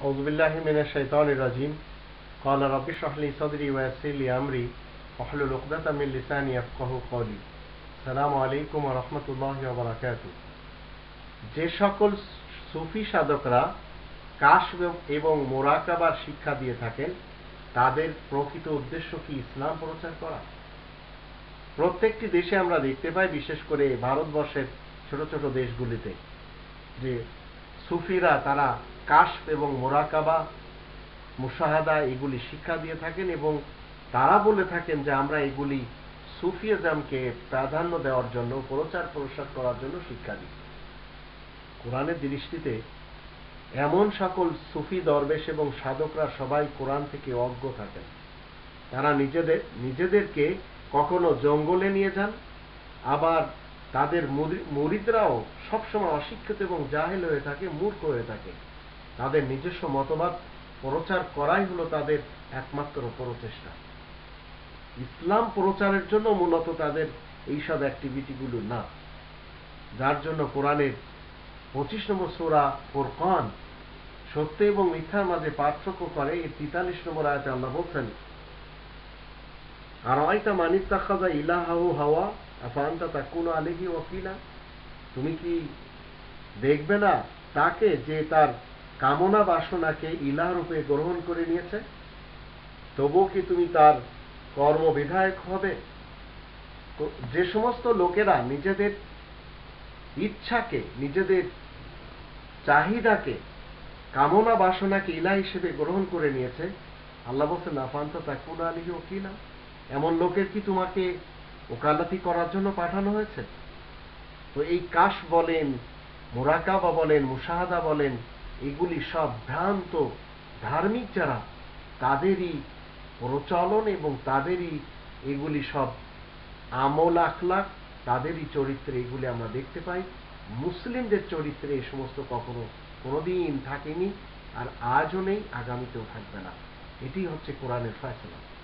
أعوذ بالله من الشيطان الرجيم قال رب اشرح لي صدري ويسر لي أمري واحلل عقدة من لساني يفقه قولي السلام عليكم ورحمة الله وبركاته যে সকল সুফি সাধকরা কাশ এবং মোরাকাবার শিক্ষা দিয়ে থাকেন তাদের প্রকৃত উদ্দেশ্য কি ইসলাম প্রচার করা প্রত্যেকটি দেশে আমরা দেখতে পাই বিশেষ করে ভারতবর্ষের ছোট ছোট দেশগুলিতে যে সুফিরা তারা কাশফ এবং মোরাকাবা, মুশাহাদা এগুলি শিক্ষা দিয়ে থাকেন এবং তারা বলে থাকেন যে আমরা এগুলি সুফিয়াজামকে প্রাধান্য দেওয়ার জন্য, প্রচার প্রসার করার জন্য শিক্ষা দিই। কোরআনের দৃষ্টিতে এমন সকল সুফি দরবেশ এবং সাধকরা সবাই কোরআন থেকে অজ্ঞ থাকেন। তারা নিজেদের, নিজেদেরকে কখনো জঙ্গলে নিয়ে যান, আবার তাদের মুরিদরাও সবসময় অশিক্ষিত এবং জাহেল হয়ে থাকে, মূর্খ হয়ে থাকে। তাদের নিজস্ব মতবাদ প্রচার করাই হলো তাদের একমাত্র প্রচেষ্টা। ইসলাম প্রচারের জন্য মূলত তাদের এইসব অ্যাক্টিভিটিগুলো না। যার জন্য কোরআনের পঁচিশ নম্বর সোরা ফোরকান সত্য এবং মিথ্যার মাঝে পার্থক্য করে। এই তেতাল্লিশ নম্বর আয়তে আল্লাহ বলছেন আর আয়তা মানিক তাকাজা ইলাহাহু হাওয়া? আফান্তা তাকুন আলেহি ওকিলা তুমি কি দেখবে না তাকে যে তার কামনা বাসনাকে ইলাহ রূপে গ্রহণ করে নিয়েছে। তবুও কি তুমি তার কর্মবিধায়ক হবে? যে সমস্ত লোকেরা নিজেদের ইচ্ছাকে, নিজেদের চাহিদাকে, কামনা বাসনাকে ইলা হিসেবে গ্রহণ করে নিয়েছে, আল্লাহ বলছেন, আফান্তা তাকুন আলিহি ওকিলা? এমন লোকের কি তোমাকে ওকালতি করার জন্য পাঠানো হয়েছে? তো এই কাশ বলেন, মোরাকাবা বলেন, মুশাহাদা বলেন এগুলি সব ভ্রান্ত ধার্মিক যারা, তাদেরই প্রচলন এবং তাদেরই এগুলি সব আমল আখলাক তাদেরই চরিত্রে এগুলি আমরা দেখতে পাই। মুসলিমদের চরিত্রে এ সমস্ত কখনো কোনোদিন থাকেনি আর আজও নেই, আগামীতেও থাকবে না। এটি হচ্ছে কোরআনের ফয়সলা।